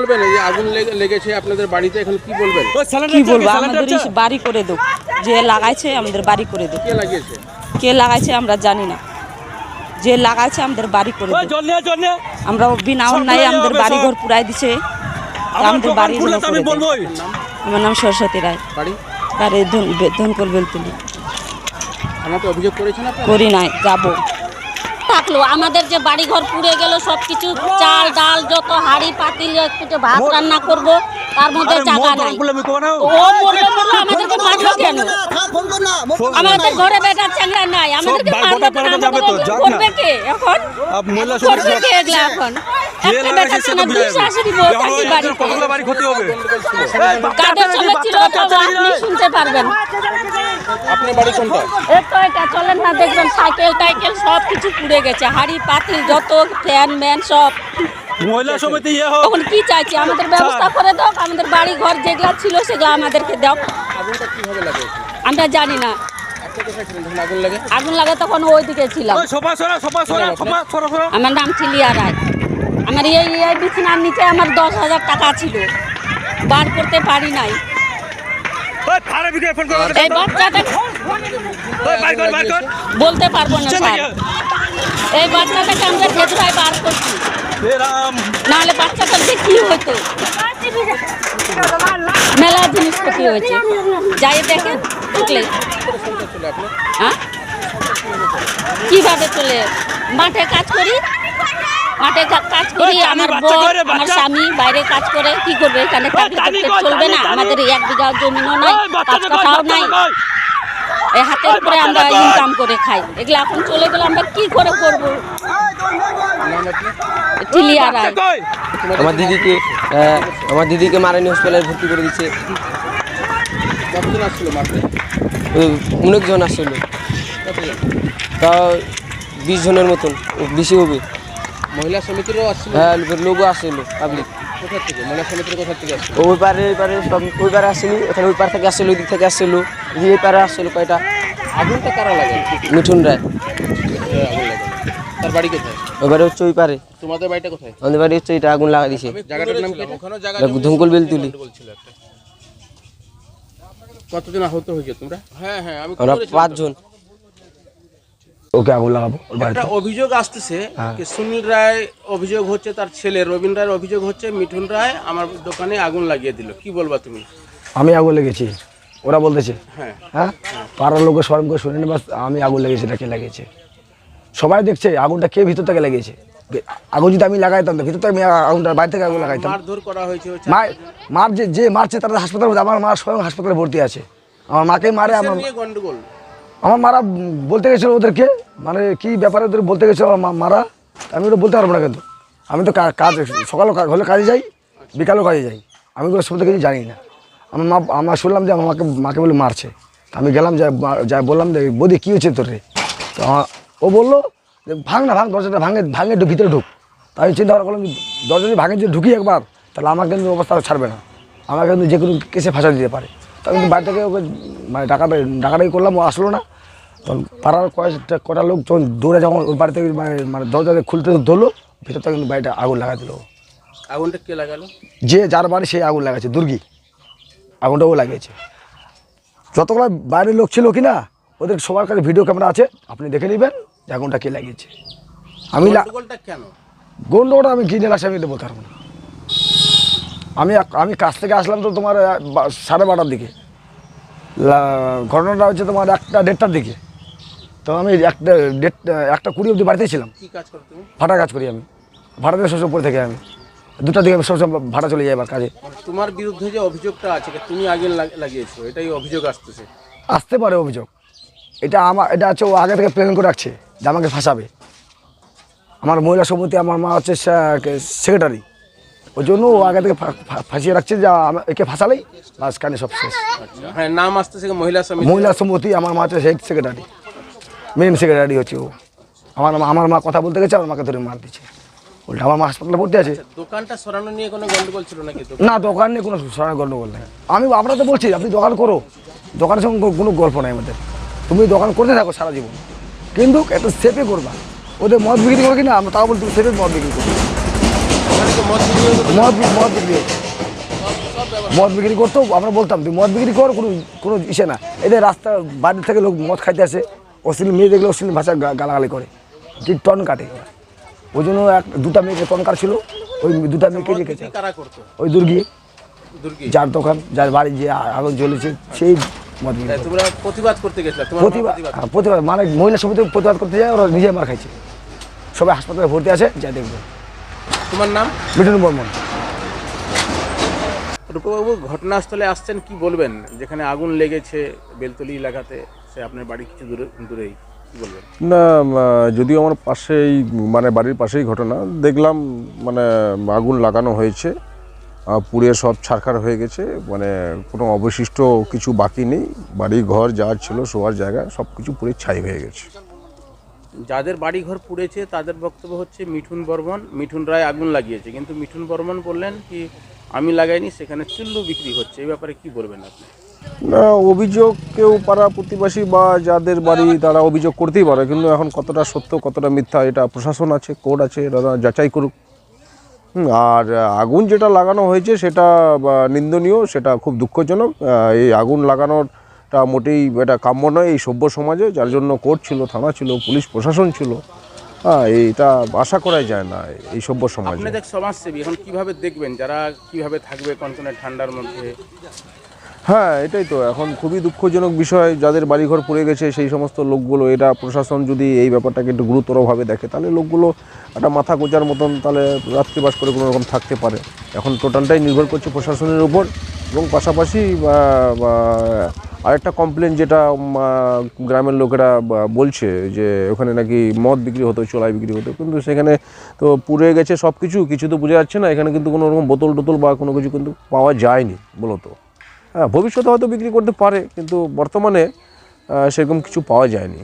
বলবেন? এই যে আগুন লেগে- লেগেছে আপনাদের বাড়িতে এখন কি বলবেন? কি বলব? আমাদের এই বাড়ি করে দেব যে লাগাইছে আমাদের বাড়ি করে দেব কে লাগিয়েছে? কে লাগাইছে আমরা জানি না। যে লাগাইছে আমাদের বাড়ি করে দেব আমরা বিনা নাই আমাদের বাড়ি ঘর পুরাই দিছে। আমাদের বাড়ি দেয়। আমার নাম সরস্বতী রায়। বাড়ি? বাড়ি ধনকল বেলতুলি। থানাতে অভিযোগ করেছেন আপনারা? করি নাই যাব। থাকল। আমাদের যে বাড়ি ঘর পুড়ে গেল সব কিছু চাল ডাল যত হাড়ি পাতিল একটু ভাত রান্না করব তার মধ্যে জায়গা নাই। ও মরলে মরলো আমাদেরকে মারলো কেন? আমাদের ঘরে বেটা চ্যাংরা নাই আমাদেরকে মারবে কেন? আমাদের করবে কে এখন? করবে কে এগুলা এখন? কাদের সঙ্গে ছিল আপনি শুনতে পারবেন। আপনার বাড়ি কোনটা? এই তো এটা চলেন না দেখবেন সাইকেল টাইকেল সব কিছু পুড়ে গেছে হাড়ি পাতিল যত ফ্যান ম্যান সব। মহিলা সমিতি ইয়ে হোক। তখন কি চাইছি? আমাদের ব্যবস্থা করে দাও আমাদের বাড়ি ঘর যেগুলা ছিল সেগুলো আমাদেরকে দাও। আগুনটা কীভাবে লাগিয়েছে আমরা জানি না। আগুন লাগে? আগুন লাগে তখন ওইদিকে ছিলাম। ওই সরা সরা আমার নাম ছিলিয়া রায়। আমার এই এই বিছানার নিচে আমার দশ হাজার টাকা ছিল। বার করতে পারি নাই ওই ফারে ভিডিও ফোন করো এই বাচ্চাটা ওই বাইর কর বাইর কর। বলতে পারব না স্যার। এই বাচ্চাটাকে আমরা ভেতরায় বার করছি? হে রাম। নাহলে বাচ্চাটার যে কি হতো? মেলা জিনিস ক্ষতি হয়েছে? যাই দেখেন উঠলে হ্যাঁ? কীভাবে চলে? মাঠে কাজ করি? মাঠে কাজ করি আমার করে, আমার স্বামী বাইরে কাজ করে কি করবে? এখানে চাকরি চলবে না। আমাদের এক বিঘা জমিনও নাই পাঁচ কাঠাও নাই। এই হাতের উপরে আমরা ইনকাম করে খাই। এগুলো এখন চলে গেলে আমরা কি করে করব? আমার দিদিকে আমার দিদিকে মারানি হসপিটালে ভর্তি করে দিচ্ছে। অনেকজন আসছিল কতজন তা বিশ জনের মতন বেশি হবে। মহিলা সমিতিরও আসছিল? হ্যাঁ লোকও আসছিল পাবলিক কোথা থেকে? মহিলা সমিতির কোথা থেকে আসছিল? ওই পারে ওই পারে আসেনি ওখানে ওই পার থেকে আসছিল ওই দিক থেকে আসছিল এই পারে আসছিল কয়টা? আগুনটা কারা লাগে মিঠুন রায়। আগুন লাগে তার বাড়ি কোথায়? হচ্ছে ওই পারে। তোমাদের বাড়িটা কোথায়? আমাদের বাড়ি হচ্ছে এটা আগুন লাগা দিছে। জায়গাটার নাম কি ওখানে জায়গা ধঙ্কল বেল তুলি। কতজন আহত হয়েছে তোমরা? হ্যাঁ হ্যাঁ আমি পাঁচজন। ওকে আগুন লাগাবো একটা অভিযোগ আসতেছে যে সুনীল রায় অভিযোগ হচ্ছে তার ছেলে রবীন্দ্র রায়ের অভিযোগ হচ্ছে মিঠুন রায় আমার দোকানে আগুন লাগিয়ে দিল। কি বলবা তুমি? আমি আগুন লেগেছি। ওরা বলতেছে। হ্যাঁ। হ্যাঁ? পাড়ার লোকের স্মরণ করে শুনে বাস আমি আগুন লেগেছি এটা কে লাগিয়েছে? সবাই দেখছে আগুনটা কে ভিতর থেকে লেগেছে আগুন যদি আমি লাগাইতাম তো ভিতর থেকে আমি আগুনটা বাইরে থেকে আগুন লাগাইতাম। মারধর করা হয়েছে হচ্ছে মা মার যে যে মারছে তারা হাসপাতালে আমার মা স্বয়ং হাসপাতালে ভর্তি আছে। আমার মাকে মারে আমার গন্ডগোল? আমার মারা বলতে গেছিল ওদেরকে মানে কি ব্যাপারে ওদের বলতে গেছিল আমার মারা, আমি ওটা বলতে পারব না কিন্তু। আমি তো কাজ সকালে কা- হলে কাজে যাই, বিকালেও কাজে যাই। আমি ওগুলো সব কিছু জানি না। আমার মা আমার শুনলাম যে আমার মাকে মাকে বলে মারছে। আমি গেলাম, যা যা বললাম যে, বৌদি, কী হয়েছে তোর রে? তো ও বলল যে, ভাঙ না, ভাঙ, দরজাটা ভাঙে ভাঙে একটু ভিতরে ঢুক। তাই আমি চিন্তা ভাবনা করলাম দরজা ভাঙে, যদি ঢুকি একবার, তাহলে আমার কিন্তু অবস্থা ছাড়বে না। আমাকে কিন্তু যে কোনো কেসে ফাঁসা দিতে পারে। তা কিন্তু বাড়ি থেকে ওকে মানে ডাকা ডাকাডাকি করলাম, ও আসলো না। তখন পাড়ার কয়েকটা কটা লোক যখন দৌড়ে যখন ওই বাড়ি থেকে মানে মানে দরজা খুলতে ধরলো ভিতর থেকে বাড়িটা আগুন লাগা দিল। ও। আগুনটা কে লাগালো? যে যার বাড়ি সেই আগুন লাগাচ্ছে দুর্গি। আগুনটাও লাগিয়েছে। যতগুলো বাইরের লোক ছিল কি না ওদের সবার কাছে ভিডিও ক্যামেরা আছে আপনি দেখে নেবেন যে আগুনটা কে লাগিয়েছে। আমি কেন? গন্ডগোলটা আমি কিনে লাগছে আমি দেবো না আমি আমি কাছ থেকে আসলাম তো তোমার সাড়ে বারোটার দিকে। ঘটনাটা হচ্ছে তোমার একটা দেড়টার দিকে। তো আমি একটা দেড় একটা কুড়ি অবধি বাড়িতেই ছিলাম। কি কাজ করো তুমি? ভাড়া কাজ করি আমি। দিয়ে সবসময় পড়ে থাকি আমি। দুটার দিকে আমি সবসময় ভাড়া চলে যাই আবার কাজে। তোমার বিরুদ্ধে যে অভিযোগটা আছে তুমি আগে লাগিয়েছো এটাই অভিযোগ আসতেছে। আসতে পারে অভিযোগ। এটা আমার এটা হচ্ছে ও আগে থেকে প্ল্যান করে রাখছে যে আমাকে ফাঁসাবে। আমার মহিলা সমিতি আমার মা হচ্ছে সেক্রেটারি ওই জন্য ও আগে থেকে ফাঁসিয়ে রাখছে যে একে ফাঁসালেই বাস কানে সব শেষ। আচ্ছা হ্যাঁ নাম আসতেছে মহিলা সমিতি? মহিলা সমিতি আমার মা হচ্ছে হেড সেক্রেটারি মেন সেক্রেটারি হচ্ছে ও। আমার মা- আমার মা কথা বলতে গেছে আমার মাকে ধরে মার দিচ্ছে। উল্টা আমার মা হাসপাতালে ভর্তি আছে। দোকানটা সরানো নিয়ে কোনো গন্ডগোল ছিল নাকি না দোকান নিয়ে কোনো সরাই গন্ডগোল নেই। আমি আপনার তো বলছি আপনি দোকান করো। দোকানের সঙ্গে কোনো গল্প নাই আমাদের। তুমি দোকান করতে থাকো সারা জীবন। কিন্তু একটু সেফে করবা। ওদের মদ বিক্রি করো কিনা আমরা তাও বলি তুমি সেফে মদ বিক্রি করো এখানে কি মদ? মদ বিক্রি মদ বিক্রি করতো আমরা বলতাম তুই মদ বিক্রি কর কোনো কোনো ইসে না। এদের রাস্তা বাড়ি থেকে লোক মদ খাইতে আসে। অশ্লীল মেয়ে দেখলে অশ্লীল ভাষা গালাগালি করে। কি টন কাটে ওই জন্য এক দুটা মেয়েকে টন কাটছিল ওই দুটা মেয়েকে রেখেছে। ওই দুর্গি। যার দোকান যার বাড়ি যে আগুন জ্বলেছে সেই প্রতিবাদ করতে গেছিলা প্রতিবাদ প্রতিবাদ হ্যাঁ, প্রতিবাদ মানে মহিলা সমিতি প্রতিবাদ করতে যায় ওরা নিজে মার খাইছে। সবাই হাসপাতালে ভর্তি আছে যা দেখবে। তোমার নাম? মিঠুন বর্মন। রূপবাবু ঘটনাস্থলে আসছেন কি বলবেন? যেখানে আগুন লেগেছে বেলতলি এলাকাতে। সে আপনার বাড়ি কিছু দূরে দূরেই বলবেন? না যদিও আমার পাশেই মানে বাড়ির পাশেই ঘটনা দেখলাম মানে আগুন লাগানো হয়েছে পুড়ে সব ছারখার হয়ে গেছে মানে কোনো অবশিষ্ট কিছু বাকি নেই বাড়ি ঘর যা ছিল শোয়ার জায়গা সব কিছু পুড়ে ছাই হয়ে গেছে। যাদের বাড়ি ঘর পুড়েছে তাদের বক্তব্য হচ্ছে মিঠুন বর্মন মিঠুন রায় আগুন লাগিয়েছে কিন্তু মিঠুন বর্মন বললেন কি আমি লাগাইনি সেখানে চুল্লু বিক্রি হচ্ছে। এই ব্যাপারে কি বলবেন আপনি? না, অভিযোগ কেউ পাড়া প্রতিবাসী বা যাদের বাড়ি তারা অভিযোগ করতেই পারে, কিন্তু এখন কতটা সত্য, কতটা মিথ্যা, এটা প্রশাসন আছে, কোর্ট আছে, এরা যাচাই করুক। আর আগুন যেটা লাগানো হয়েছে সেটা নিন্দনীয়, সেটা খুব দুঃখজনক। এই আগুন লাগানোরটা মোটেই এটা কাম্য নয়, এই সভ্য সমাজে, যার জন্য কোর্ট ছিল, থানা ছিল, পুলিশ, প্রশাসন ছিল। হ্যাঁ এইটা আশা করাই যায় না, এই সভ্য সমাজে। সমাজসেবী, এখন কীভাবে দেখবেন, যারা কীভাবে থাকবে কনকনে ঠান্ডার মধ্যে? হ্যাঁ এটাই তো। এখন খুবই দুঃখজনক বিষয়, যাদের বাড়িঘর পড়ে গেছে, সেই সমস্ত লোকগুলো এটা প্রশাসন যদি এই ব্যাপারটাকে একটু গুরুতরভাবে দেখে, তাহলে লোকগুলো একটা মাথা গোজার মতন, তাহলে রাত্রিবাস করে কোনো রকম থাকতে পারে। এখন টোটালটাই নির্ভর করছে প্রশাসনের উপর, এবং পাশাপাশি আরেকটা কমপ্লেন যেটা গ্রামের লোকেরা বলছে যে, ওখানে নাকি মদ বিক্রি হতো, চোলাই বিক্রি হতো, কিন্তু সেখানে তো পুড়ে গেছে সব কিছু কিছু তো বোঝা যাচ্ছে না, এখানে কিন্তু কোনো রকম বোতল টোতল বা কোনো কিছু কিন্তু পাওয়া যায়নি, মূলত। হ্যাঁ ভবিষ্যতে হয়তো বিক্রি করতে পারে কিন্তু বর্তমানে সেরকম কিছু পাওয়া যায়নি।